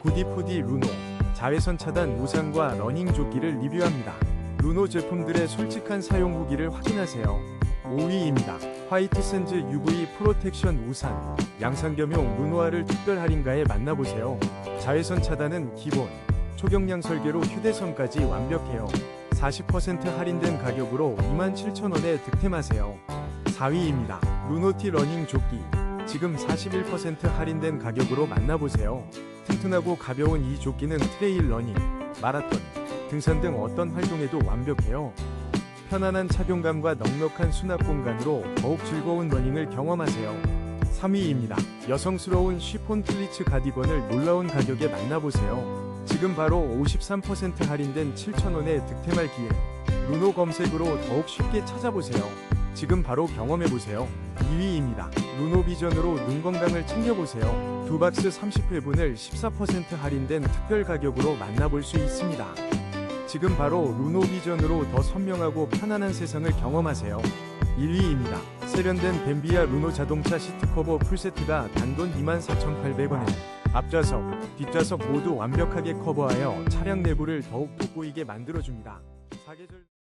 구디푸디 루노 자외선 차단 우산과 러닝 조끼를 리뷰합니다. 루노 제품들의 솔직한 사용 후기를 확인하세요. 5위입니다. 화이트 샌즈 UV 프로텍션 우산 양산겸용 루노아를 특별 할인가에 만나보세요. 자외선 차단은 기본, 초경량 설계로 휴대성까지 완벽해요. 40% 할인된 가격으로 27,000원에 득템하세요. 4위입니다. 루노티 러닝 조끼 지금 41% 할인된 가격으로 만나보세요. 튼튼하고 가벼운 이 조끼는 트레일 러닝, 마라톤, 등산 등 어떤 활동에도 완벽해요. 편안한 착용감과 넉넉한 수납 공간으로 더욱 즐거운 러닝을 경험하세요. 3위입니다. 여성스러운 쉬폰 플리츠 가디건을 놀라운 가격에 만나보세요. 지금 바로 53% 할인된 7,000원에 득템할 기회. 루노 검색으로 더욱 쉽게 찾아보세요. 지금 바로 경험해보세요. 2위입니다. 루노 비전으로 눈 건강을 챙겨보세요. 두 박스 30회분을 14% 할인된 특별 가격으로 만나볼 수 있습니다. 지금 바로 루노 비전으로 더 선명하고 편안한 세상을 경험하세요. 1위입니다. 세련된 뱀비아 루노 자동차 시트 커버 풀세트가 단돈 24,800원에 앞좌석, 뒷좌석 모두 완벽하게 커버하여 차량 내부를 더욱 돋보이게 만들어줍니다. 사계절...